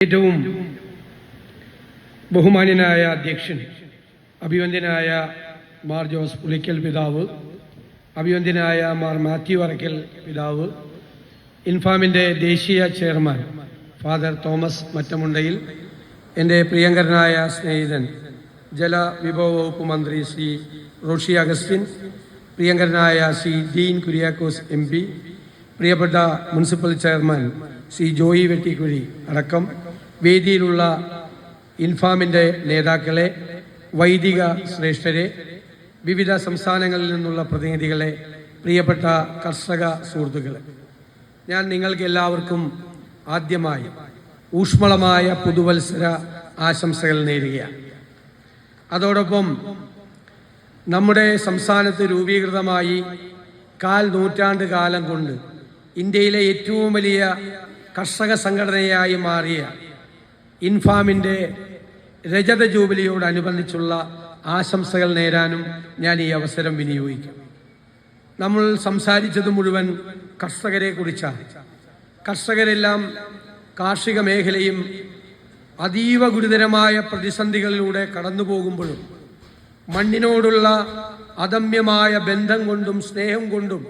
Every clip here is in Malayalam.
ഏറ്റവും ബഹുമാന്യനായ അധ്യക്ഷൻ അഭിവന്ദ്യനായ മാർ ജോസ് പുളിക്കൽ പിതാവ് അഭിവന്ദ്യനായ മാർ മാത്യു വറക്കൽ പിതാവ് ഇൻഫാമിന്റെ ദേശീയ ചെയർമാൻ ഫാദർ തോമസ് മറ്റമുണ്ടയിൽ എന്റെ പ്രിയങ്കരനായ സ്നേഹിതൻ ജലവിഭവ വകുപ്പ് മന്ത്രി ശ്രീ റോഷി അഗസ്റ്റിൻ പ്രിയങ്കരനായ ശ്രീ ഡീൻ കുര്യാക്കോസ് എം പ്രിയപ്പെട്ട മുനിസിപ്പൽ ചെയർമാൻ ശ്രീ ജോയി വെട്ടിക്കുഴി അടക്കം വേദിയിലുള്ള ഇൻഫാമിന്റെ നേതാക്കളെ വൈദിക ശ്രേഷ്ഠരെ വിവിധ സംസ്ഥാനങ്ങളിൽ നിന്നുള്ള പ്രതിനിധികളെ പ്രിയപ്പെട്ട കർഷക സുഹൃത്തുക്കളെ. ഞാൻ നിങ്ങൾക്ക് എല്ലാവർക്കും ആദ്യമായി ഊഷ്മളമായ പുതുവത്സര ആശംസകൾ നേരുകയാണ്. അതോടൊപ്പം നമ്മുടെ സംസ്ഥാനത്ത് രൂപീകൃതമായി കാൽ നൂറ്റാണ്ട് കാലം കൊണ്ട് ഇന്ത്യയിലെ ഏറ്റവും വലിയ കർഷക സംഘടനയായി മാറിയ ഇൻഫാമിന്റെ രജത ജൂബിലിയോടനുബന്ധിച്ചുള്ള ആശംസകൾ നേരാനും ഞാൻ ഈ അവസരം വിനിയോഗിക്കും. നമ്മൾ സംസാരിച്ചത് മുഴുവൻ കർഷകരെ കുറിച്ചാണ്. കർഷകരെല്ലാം കാർഷിക മേഖലയും അതീവ ഗുരുതരമായ പ്രതിസന്ധികളിലൂടെ കടന്നു പോകുമ്പോഴും മണ്ണിനോടുള്ള അദമ്യമായ ബന്ധം കൊണ്ടും സ്നേഹം കൊണ്ടും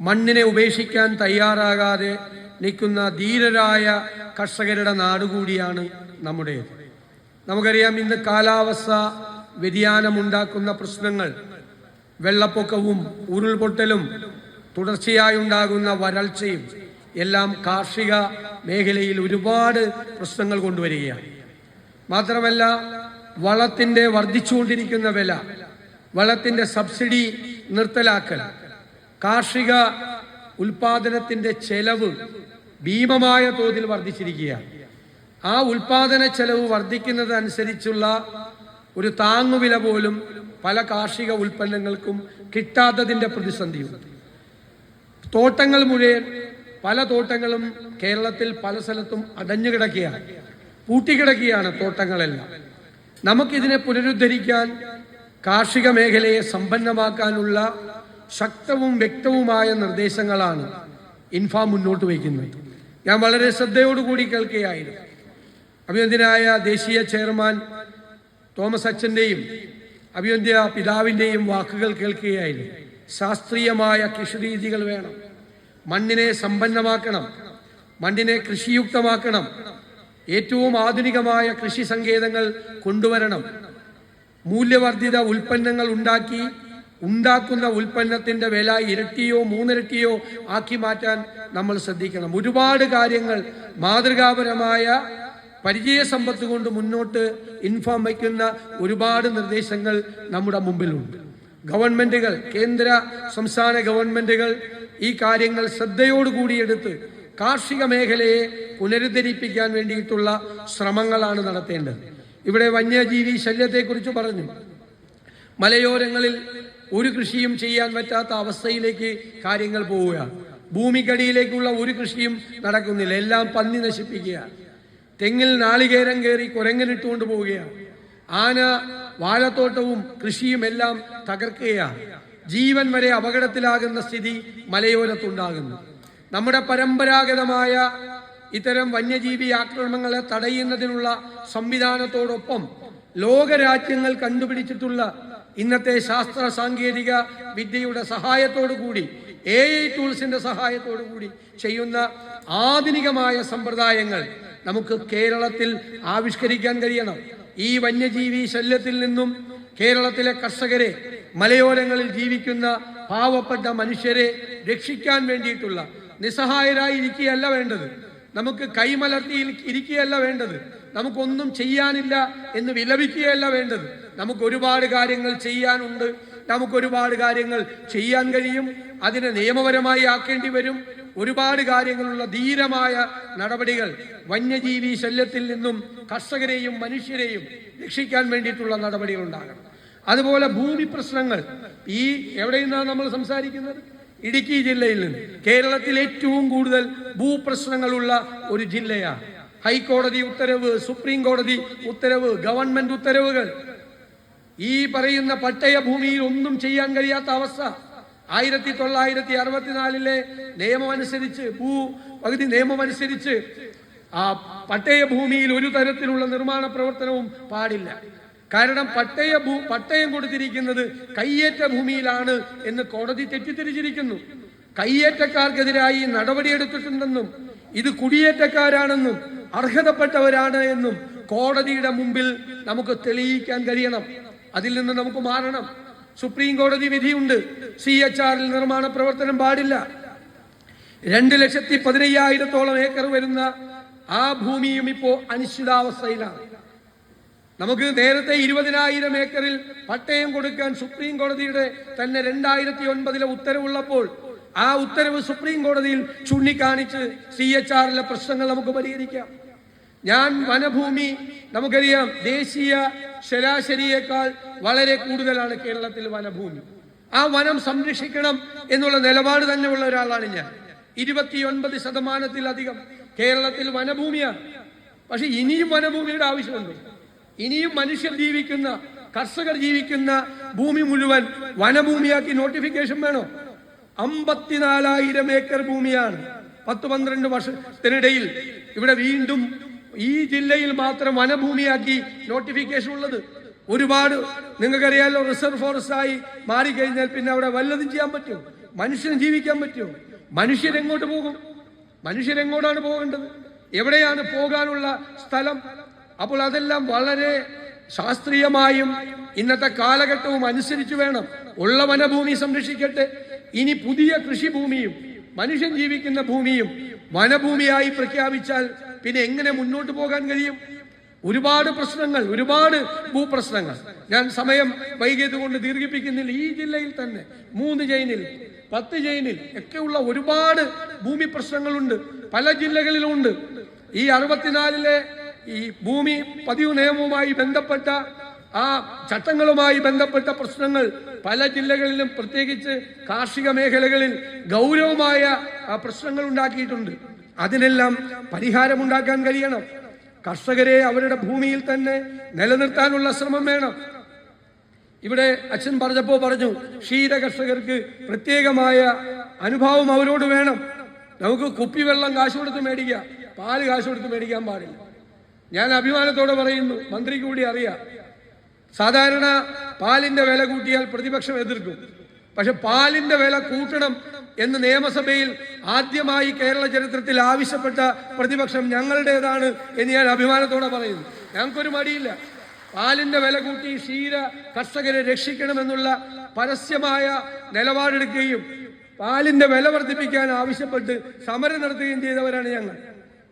മണ്ണിനെ ഉപേക്ഷിക്കാൻ തയ്യാറാകാതെ നിൽക്കുന്ന ധീരരായ കർഷകരുടെ നാടുകൂടിയാണ് നമ്മുടേത് നമുക്കറിയാം ഇന്ന് കാലാവസ്ഥ വ്യതിയാനമുണ്ടാക്കുന്ന പ്രശ്നങ്ങൾ. വെള്ളപ്പൊക്കവും ഉരുൾപൊട്ടലും തുടർച്ചയായി ഉണ്ടാകുന്ന വരൾച്ചയും എല്ലാം കാർഷിക മേഖലയിൽ ഒരുപാട് പ്രശ്നങ്ങൾ കൊണ്ടുവരികയാണ്. മാത്രമല്ല വളത്തിന്റെ വർദ്ധിച്ചുകൊണ്ടിരിക്കുന്ന വില വളത്തിന്റെ സബ്സിഡി നിർത്തലാക്കൽ കാർഷിക ഉൽപാദനത്തിന്റെ ചെലവ് ഭീമമായ തോതിൽ വർദ്ധിച്ചിരിക്കുകയാണ്. ആ ഉൽപാദന ചെലവ് വർദ്ധിക്കുന്നതനുസരിച്ചുള്ള ഒരു താങ്ങുവില പോലും പല കാർഷിക ഉൽപ്പന്നങ്ങൾക്കും കിട്ടാത്തതിന്റെ പ്രതിസന്ധിയുണ്ട്. തോട്ടങ്ങൾ മുഴുവൻ പല തോട്ടങ്ങളും കേരളത്തിൽ പല സ്ഥലത്തും അടഞ്ഞു കിടക്കുകയാണ്. പൂട്ടിക്കിടക്കുകയാണ് തോട്ടങ്ങളെല്ലാം. നമുക്കിതിനെ പുനരുദ്ധരിക്കാൻ കാർഷിക മേഖലയെ സമ്പന്നമാക്കാനുള്ള ശക്തവും വ്യക്തവുമായ നിർദ്ദേശങ്ങളാണ് ഇൻഫാം മുന്നോട്ട് വയ്ക്കുന്നത്. ഞാൻ വളരെ ശ്രദ്ധയോടുകൂടി കേൾക്കുകയായിരുന്നു. അഭിനന്ദനായ ദേശീയ ചെയർമാൻ തോമസ് അച്ഛന്റെയും അഭിനന്ദ പിതാവിന്റെയും വാക്കുകൾ കേൾക്കുകയായിരുന്നു. ശാസ്ത്രീയമായ കൃഷിരീതികൾ വേണം. മണ്ണിനെ സമ്പന്നമാക്കണം. മണ്ണിനെ കൃഷിയുക്തമാക്കണം. ഏറ്റവും ആധുനികമായ കൃഷി സങ്കേതങ്ങൾ കൊണ്ടുവരണം. മൂല്യവർദ്ധിത ഉൽപ്പന്നങ്ങൾ ഉണ്ടാക്കി ഉണ്ടാക്കുന്ന ഉൽപ്പന്നത്തിന്റെ വില ഇരട്ടിയോ മൂന്നിരട്ടിയോ ആക്കി മാറ്റാൻ നമ്മൾ ശ്രദ്ധിക്കണം. ഒരുപാട് കാര്യങ്ങൾ മാതൃകാപരമായ പരിചയസമ്പത്ത് കൊണ്ട് മുന്നോട്ട് ഇൻഫോം വയ്ക്കുന്ന ഒരുപാട് നിർദ്ദേശങ്ങൾ നമ്മുടെ മുമ്പിലുണ്ട്. ഗവൺമെന്റുകൾ കേന്ദ്ര സംസ്ഥാന ഗവൺമെന്റുകൾ ഈ കാര്യങ്ങൾ ശ്രദ്ധയോടുകൂടി എടുത്ത് കാർഷിക മേഖലയെ പുനരുദ്ധരിപ്പിക്കാൻ വേണ്ടിയിട്ടുള്ള ശ്രമങ്ങളാണ് നടത്തേണ്ടത്. ഇവിടെ വന്യജീവി ശല്യത്തെക്കുറിച്ച് പറഞ്ഞു. മലയോരങ്ങളിൽ ഒരു കൃഷിയും ചെയ്യാൻ പറ്റാത്ത അവസ്ഥയിലേക്ക് കാര്യങ്ങൾ പോവുകയാണ്. ഭൂമിക്കടിയിലേക്കുള്ള ഒരു കൃഷിയും നടക്കുന്നില്ല. എല്ലാം പന്നി നശിപ്പിക്കുക തെങ്ങിൽ നാളികേരം കയറി കുരങ്ങനിട്ടുകൊണ്ട് പോവുകയാണ്. ആന വാഴത്തോട്ടവും കൃഷിയും എല്ലാം തകർക്കുകയാണ്. ജീവൻ വരെ അപകടത്തിലാകുന്ന സ്ഥിതി മലയോരത്തുണ്ടാകുന്നു. നമ്മുടെ പരമ്പരാഗതമായ ഇത്തരം വന്യജീവി ആക്രമണങ്ങളെ തടയുന്നതിനുള്ള സംവിധാനത്തോടൊപ്പം ലോകരാജ്യങ്ങൾ കണ്ടുപിടിച്ചിട്ടുള്ള ഇന്നത്തെ ശാസ്ത്ര സാങ്കേതിക വിദ്യയുടെ സഹായത്തോടു കൂടി എ ഐ ടൂൾസിന്റെ സഹായത്തോടു കൂടി ചെയ്യുന്ന ആധുനികമായ സമ്പ്രദായങ്ങൾ നമുക്ക് കേരളത്തിൽ ആവിഷ്കരിക്കാൻ കഴിയണം. ഈ വന്യജീവി ശല്യത്തിൽ നിന്നും കേരളത്തിലെ കർഷകരെ മലയോരങ്ങളിൽ ജീവിക്കുന്ന പാവപ്പെട്ട മനുഷ്യരെ രക്ഷിക്കാൻ വേണ്ടിയിട്ടുള്ള നിസ്സഹായരായി ഇരിക്കുകയല്ല വേണ്ടത്. നമുക്ക് കൈമലർത്തി ഇരിക്കുകയല്ല വേണ്ടത്. നമുക്കൊന്നും ചെയ്യാനില്ല എന്ന് വിലപിക്കുകയല്ല വേണ്ടത്. നമുക്ക് ഒരുപാട് കാര്യങ്ങൾ ചെയ്യാനുണ്ട്. നമുക്ക് ഒരുപാട് കാര്യങ്ങൾ ചെയ്യാൻ കഴിയും. അതിനെ നിയമപരമായി ആക്കേണ്ടി വരും. ഒരുപാട് കാര്യങ്ങളുള്ള ധീരമായ നടപടികൾ വന്യജീവി ശല്യത്തിൽ നിന്നും കർഷകരെയും മനുഷ്യരെയും രക്ഷിക്കാൻ വേണ്ടിയിട്ടുള്ള നടപടികൾ ഉണ്ടാകണം. അതുപോലെ ഭൂമി പ്രശ്നങ്ങൾ. ഈ എവിടെ നിന്നാണ് നമ്മൾ സംസാരിക്കുന്നത്? ഇടുക്കി ജില്ലയിൽ നിന്ന്. കേരളത്തിൽ ഏറ്റവും കൂടുതൽ ഭൂപ്രശ്നങ്ങളുള്ള ഒരു ജില്ലയാണ്. ഹൈക്കോടതി ഉത്തരവ് സുപ്രീം കോടതി ഉത്തരവ് ഗവൺമെന്റ് ഉത്തരവുകൾ. ഈ പറയുന്ന പട്ടയ ഭൂമിയിൽ ഒന്നും ചെയ്യാൻ കഴിയാത്ത അവസ്ഥ. ആയിരത്തി തൊള്ളായിരത്തി അറുപത്തിനാലിലെ നിയമമനുസരിച്ച് ഭൂ പകുതി നിയമമനുസരിച്ച് ആ പട്ടയ ഭൂമിയിൽ ഒരു തരത്തിലുള്ള നിർമ്മാണ പ്രവർത്തനവും പാടില്ല. കാരണം പട്ടയ ഭൂ പട്ടയം കൊടുത്തിരിക്കുന്നത് കയ്യേറ്റ ഭൂമിയിലാണ് എന്ന് കോടതി തെറ്റിദ്ധരിച്ചിരിക്കുന്നു. കയ്യേറ്റക്കാർക്കെതിരായി നടപടിയെടുത്തിട്ടുണ്ടെന്നും ഇത് കുടിയേറ്റക്കാരാണെന്നും അർഹതപ്പെട്ടവരാണ് എന്നും കോടതിയുടെ മുമ്പിൽ നമുക്ക് തെളിയിക്കാൻ കഴിയണം. അതിൽ നിന്ന് നമുക്ക് മാറണം. സുപ്രീം കോടതി വിധിയുണ്ട്. സി എച്ച് ആറിൽ നിർമ്മാണ പ്രവർത്തനം പാടില്ല. രണ്ട് ലക്ഷത്തി പതിനയ്യായിരത്തോളം ഏക്കർ വരുന്ന ആ ഭൂമിയും ഇപ്പോ അനിശ്ചിതാവസ്ഥയിലാണ്. നമുക്ക് നേരത്തെ ഇരുപതിനായിരം ഏക്കറിൽ പട്ടയം കൊടുക്കാൻ സുപ്രീം കോടതിയുടെ തന്നെ രണ്ടായിരത്തി ഒൻപതിലെ ഉത്തരവുള്ളപ്പോൾ ആ ഉത്തരവ് സുപ്രീം കോടതിയിൽ ചൂണ്ടിക്കാണിച്ച് സി എച്ച് ആറിലെ പ്രശ്നങ്ങൾ നമുക്ക് പരിഹരിക്കാം. ഞാൻ വനഭൂമി നമുക്കറിയാം ദേശീയ ശരാശരിയേക്കാൾ വളരെ കൂടുതലാണ് കേരളത്തിൽ വനഭൂമി. ആ വനം സംരക്ഷിക്കണം എന്നുള്ള നിലപാട് തന്നെ ഉള്ള ഒരാളാണ് ഞാൻ. ഇരുപത്തിയൊൻപത് ശതമാനത്തിലധികം കേരളത്തിൽ വനഭൂമിയാണ്. പക്ഷെ ഇനിയും വനഭൂമിയുടെ ആവശ്യമുണ്ട്. ഇനിയും മനുഷ്യർ ജീവിക്കുന്ന കർഷകർ ജീവിക്കുന്ന ഭൂമി മുഴുവൻ വനഭൂമിയാക്കി നോട്ടിഫിക്കേഷൻ വേണോ? അമ്പത്തിനാലായിരം ഏക്കർ ഭൂമിയാണ് പത്ത് പന്ത്രണ്ട് വർഷത്തിനിടയിൽ ഇവിടെ വീണ്ടും ഈ ജില്ലയിൽ മാത്രം വനഭൂമിയാക്കി നോട്ടിഫിക്കേഷൻ ഉള്ളത്. ഒരുപാട് നിങ്ങൾക്കറിയാലോ റിസർവ് ഫോറസ്റ്റ് ആയി മാറിക്കഴിഞ്ഞാൽ പിന്നെ അവിടെ വല്ലതും ചെയ്യാൻ പറ്റുമോ മനുഷ്യന് ജീവിക്കാൻ പറ്റുമോ മനുഷ്യരെങ്ങോട്ട് പോകും? മനുഷ്യരെങ്ങോട്ടാണ് പോകേണ്ടത്? എവിടെയാണ് പോകാനുള്ള സ്ഥലം? അപ്പോൾ അതെല്ലാം വളരെ ശാസ്ത്രീയമായും ഇന്നത്തെ കാലഘട്ടവും അനുസരിച്ച് വേണം. ഉള്ള വനഭൂമി സംരക്ഷിക്കട്ടെ. ഇനി പുതിയ കൃഷിഭൂമിയും മനുഷ്യൻ ജീവിക്കുന്ന ഭൂമിയും വനഭൂമിയായി പ്രഖ്യാപിച്ചാൽ പിന്നെ എങ്ങനെ മുന്നോട്ട് പോകാൻ കഴിയും? ഒരുപാട് പ്രശ്നങ്ങൾ ഒരുപാട് ഭൂപ്രശ്നങ്ങൾ. ഞാൻ സമയം വൈകിയത് കൊണ്ട് ദീർഘിപ്പിക്കുന്നില്ല. ഈ ജില്ലയിൽ തന്നെ മൂന്ന് ജയിനിൽ പത്ത് ജയിനിൽ ഒക്കെയുള്ള ഒരുപാട് ഭൂമി പ്രശ്നങ്ങളുണ്ട്. പല ജില്ലകളിലുമുണ്ട്. ഈ അറുപത്തിനാലിലെ ഈ ഭൂമി പതിവ് നിയമവുമായി ബന്ധപ്പെട്ട ആ ചട്ടങ്ങളുമായി ബന്ധപ്പെട്ട പ്രശ്നങ്ങൾ പല ജില്ലകളിലും പ്രത്യേകിച്ച് കാർഷിക മേഖലകളിൽ ഗൗരവമായ പ്രശ്നങ്ങൾ ഉണ്ടാക്കിയിട്ടുണ്ട്. അതിനെല്ലാം പരിഹാരമുണ്ടാക്കാൻ കഴിയണം. കർഷകരെ അവരുടെ ഭൂമിയിൽ തന്നെ നിലനിർത്താനുള്ള ശ്രമം വേണം. ഇവിടെ അച്ഛൻ പറഞ്ഞപ്പോ പറഞ്ഞു ക്ഷീര കർഷകർക്ക് പ്രത്യേകമായ അനുഭവം അവരോട് വേണം. നമുക്ക് കുപ്പിവെള്ളം കാശ് കൊടുത്ത് മേടിക്കാം പാൽ കാശ് കൊടുത്ത് മേടിക്കാൻ പാടില്ല. ഞാൻ അഭിമാനത്തോടെ പറയുന്നു മന്ത്രി കൂടി അറിയാം. സാധാരണ പാലിന്റെ വില കൂട്ടിയാൽ പ്രതിപക്ഷം എതിർക്കും. പക്ഷെ പാലിന്റെ വില കൂട്ടണം എന്ന് നിയമസഭയിൽ ആദ്യമായി കേരള ചരിത്രത്തിൽ ആവശ്യപ്പെട്ട പ്രതിപക്ഷം ഞങ്ങളുടേതാണ് എന്ന് ഞാൻ അഭിമാനത്തോടെ പറയുന്നു. ഞങ്ങൾക്കൊരു മടിയില്ല. പാലിന്റെ വില കൂട്ടി ക്ഷീര കർഷകരെ രക്ഷിക്കണമെന്നുള്ള പരസ്യമായ നിലപാടെടുക്കുകയും പാലിന്റെ വില വർദ്ധിപ്പിക്കാൻ ആവശ്യപ്പെട്ട് സമരം നടത്തുകയും ചെയ്തവരാണ് ഞങ്ങൾ.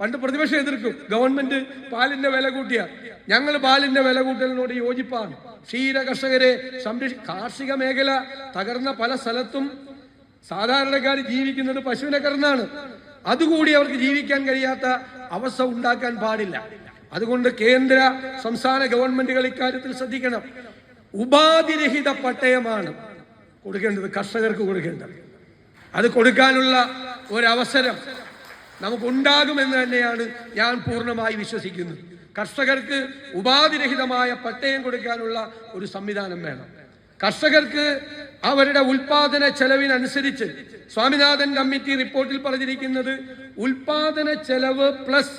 പണ്ട് പ്രതിപക്ഷം എതിർക്കും. ഗവൺമെന്റ് പാലിന്റെ വില കൂട്ടിയ. ഞങ്ങൾ പാലിന്റെ വില കൂട്ടലിനോട് യോജിപ്പാണ്. ക്ഷീര കർഷകരെ സംരക്ഷി കാർഷിക മേഖല തകർന്ന പല സ്ഥലത്തും സാധാരണക്കാർ ജീവിക്കുന്നത് പശുവിനെ കറന്നാണ്. അതുകൂടി അവർക്ക് ജീവിക്കാൻ കഴിയാത്ത അവസ്ഥ ഉണ്ടാക്കാൻ പാടില്ല. അതുകൊണ്ട് കേന്ദ്ര സംസ്ഥാന ഗവൺമെന്റുകൾ ഇക്കാര്യത്തിൽ ശ്രദ്ധിക്കണം. ഉപാധിരഹിത പട്ടയമാണ് കൊടുക്കേണ്ടത് കർഷകർക്ക് കൊടുക്കേണ്ടത്. അത് കൊടുക്കാനുള്ള ഒരവസരം നമുക്കുണ്ടാകുമെന്ന് തന്നെയാണ് ഞാൻ പൂർണമായി വിശ്വസിക്കുന്നത്. കർഷകർക്ക് ഉപാധിരഹിതമായ പട്ടയം കൊടുക്കാനുള്ള ഒരു സംവിധാനം വേണം. കർഷകർക്ക് അവരുടെ ഉൽപാദന ചെലവിനനുസരിച്ച് സ്വാമിനാഥൻ കമ്മിറ്റി റിപ്പോർട്ടിൽ പറഞ്ഞിരിക്കുന്നത് ഉൽപാദന ചെലവ് പ്ലസ്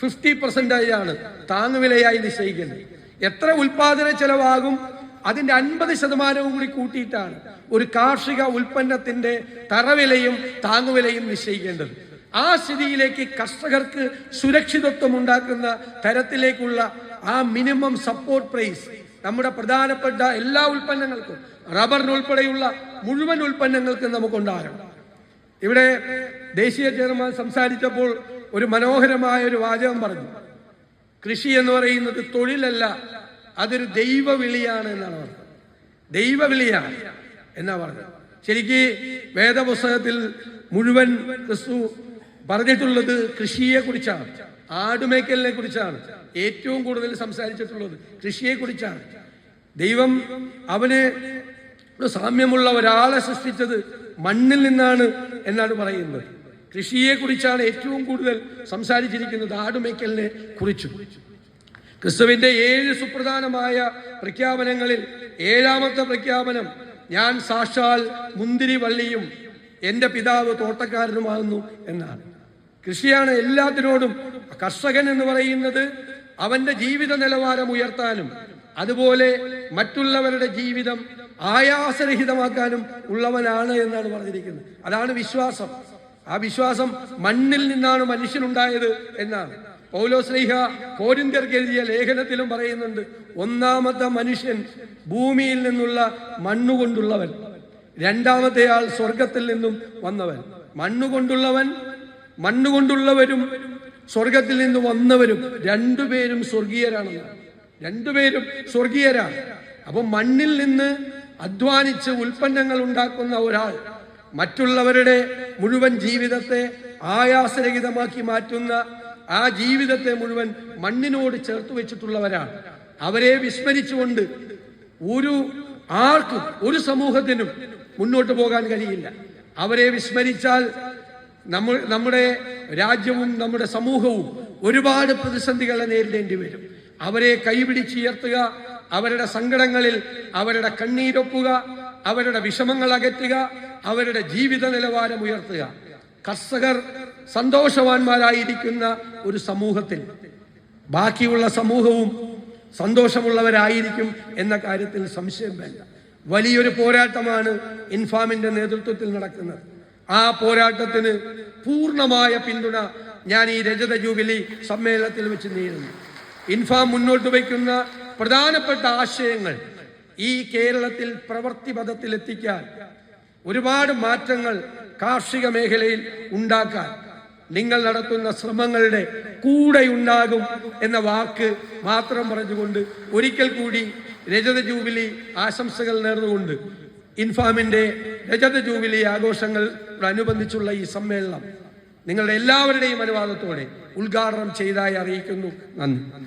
ഫിഫ്റ്റി പെർസെന്റേജ് ആണ് താങ്ങുവിലയായി നിശ്ചയിക്കുന്നത്. എത്ര ഉൽപാദന ചെലവാകും അതിന്റെ അൻപത് ശതമാനവും കൂടി കൂട്ടിയിട്ടാണ് ഒരു കാർഷിക ഉൽപ്പന്നത്തിന്റെ തറവിലയും താങ്ങുവിലയും നിശ്ചയിക്കേണ്ടത്. ആ സ്ഥിതിയിലേക്ക് കർഷകർക്ക് സുരക്ഷിതത്വം ഉണ്ടാക്കുന്ന തരത്തിലേക്കുള്ള ആ മിനിമം സപ്പോർട്ട് പ്രൈസ് നമ്മുടെ പ്രധാനപ്പെട്ട എല്ലാ ഉൽപ്പന്നങ്ങൾക്കും റബ്ബറിനുൾപ്പെടെയുള്ള മുഴുവൻ ഉൽപ്പന്നങ്ങൾക്കും നമുക്കുണ്ടാകണം. ഇവിടെ ദേശീയ ചെയർമാൻ സംസാരിച്ചപ്പോൾ ഒരു മനോഹരമായ ഒരു വാചകം പറഞ്ഞു. കൃഷി എന്ന് പറയുന്നത് തൊഴിലല്ല അതൊരു ദൈവവിളിയാണ് എന്നാണ് പറഞ്ഞത്. ദൈവവിളിയാണ് എന്നാ പറഞ്ഞത്. ശരിക്ക് വേദപുസ്തകത്തിൽ മുഴുവൻ ക്രിസ്തു പറഞ്ഞിട്ടുള്ളത് കൃഷിയെ കുറിച്ചാണ് ആടുമേക്കലിനെ കുറിച്ചാണ്. ഏറ്റവും കൂടുതൽ സംസാരിച്ചിട്ടുള്ളത് കൃഷിയെ കുറിച്ചാണ് ദൈവം അവന് സാമ്യമുള്ള ഒരാളെ സൃഷ്ടിച്ചത് മണ്ണിൽ നിന്നാണ് എന്നാണ് പറയുന്നത്. കൃഷിയെ കുറിച്ചാണ് ഏറ്റവും കൂടുതൽ സംസാരിച്ചിരിക്കുന്നത് ആടുമേക്കലിനെ കുറിച്ചും. ക്രിസ്തുവിന്റെ ഏഴ് സുപ്രധാനമായ പ്രഖ്യാപനങ്ങളിൽ ഏഴാമത്തെ പ്രഖ്യാപനം ഞാൻ സാക്ഷാൽ മുന്തിരി വള്ളിയും എന്റെ പിതാവ് തോട്ടക്കാരനുമാകുന്നു എന്നാണ്. കൃഷിയാണ് എല്ലാത്തിനോടും കർഷകൻ എന്ന് പറയുന്നത് അവന്റെ ജീവിത നിലവാരം ഉയർത്താനും അതുപോലെ മറ്റുള്ളവരുടെ ജീവിതം ആയാസരഹിതമാക്കാനും ഉള്ളവനാണ് എന്നാണ് പറഞ്ഞിരിക്കുന്നത്. അതാണ് വിശ്വാസം. ആ വിശ്വാസം മണ്ണിൽ നിന്നാണ് മനുഷ്യനുണ്ടായത് എന്നാണ്. പൗലോസ്ലിഹ കോരിന്ത്യർക്ക് എഴുതിയ ലേഖനത്തിലും പറയുന്നുണ്ട് ഒന്നാമത്തെ മനുഷ്യൻ ഭൂമിയിൽ നിന്നുള്ള മണ്ണുകൊണ്ടുള്ളവൻ രണ്ടാമത്തെ ആൾ സ്വർഗത്തിൽ നിന്നും വന്നവൻ. മണ്ണുകൊണ്ടുള്ളവൻ മണ്ണുകൊണ്ടുള്ളവരും സ്വർഗത്തിൽ നിന്ന് വന്നവരും രണ്ടുപേരും സ്വർഗീയരാണെന്ന് രണ്ടുപേരും സ്വർഗീയരാണ്. അപ്പൊ മണ്ണിൽ നിന്ന് അധ്വാനിച്ച് ഉൽപ്പന്നങ്ങൾ ഉണ്ടാക്കുന്ന ഒരാൾ മറ്റുള്ളവരുടെ മുഴുവൻ ജീവിതത്തെ ആയാസരഹിതമാക്കി മാറ്റുന്ന ആ ജീവിതത്തെ മുഴുവൻ മണ്ണിനോട് ചേർത്ത് വെച്ചിട്ടുള്ളവരാണ്. അവരെ വിസ്മരിച്ചുകൊണ്ട് ഒരു ആർക്കും ഒരു സമൂഹത്തിനും മുന്നോട്ട് പോകാൻ കഴിയില്ല. അവരെ വിസ്മരിച്ചാൽ നമ്മ നമ്മുടെ രാജ്യവും നമ്മുടെ സമൂഹവും ഒരുപാട് പ്രതിസന്ധികളെ നേരിടേണ്ടി വരും. അവരെ കൈപിടിച്ചുയർത്തുക അവരുടെ സങ്കടങ്ങളിൽ അവരുടെ കണ്ണീരൊപ്പുക അവരുടെ വിഷമങ്ങൾ അകറ്റുക അവരുടെ ജീവിത നിലവാരം ഉയർത്തുക. കർഷകർ സന്തോഷവാന്മാരായിരിക്കുന്ന ഒരു സമൂഹത്തിൽ ബാക്കിയുള്ള സമൂഹവും സന്തോഷമുള്ളവരായിരിക്കും എന്ന കാര്യത്തിൽ സംശയം വേണ്ട. വലിയൊരു പോരാട്ടമാണ് ഇൻഫാമിന്റെ നേതൃത്വത്തിൽ നടക്കുന്നത്. ആ പോരാട്ടത്തിന് പൂർണമായ പിന്തുണ ഞാൻ ഈ രജത ജൂബിലി സമ്മേളനത്തിൽ വെച്ച് നേരുന്നു. ഇൻഫാം മുന്നോട്ട് വയ്ക്കുന്ന പ്രധാനപ്പെട്ട ആശയങ്ങൾ ഈ കേരളത്തിൽ പ്രവൃത്തി പദത്തിൽ എത്തിക്കാൻ ഒരുപാട് മാറ്റങ്ങൾ കാർഷിക മേഖലയിൽ ഉണ്ടാക്കാൻ നിങ്ങൾ നടത്തുന്ന ശ്രമങ്ങളുടെ കൂടെ ഉണ്ടാകും എന്ന വാക്ക് മാത്രം പറഞ്ഞുകൊണ്ട് ഒരിക്കൽ കൂടി രജത ജൂബിലി ആശംസകൾ നേർന്നുകൊണ്ട് ഇൻഫാമിന്റെ രജത ജൂബിലി ആഘോഷങ്ങളോടനുബന്ധിച്ചുള്ള ഈ സമ്മേളനം നിങ്ങളുടെ എല്ലാവരുടെയും അനുവാദത്തോടെ ഉദ്ഘാടനം ചെയ്തതായി അറിയിക്കുന്നു. നന്ദി.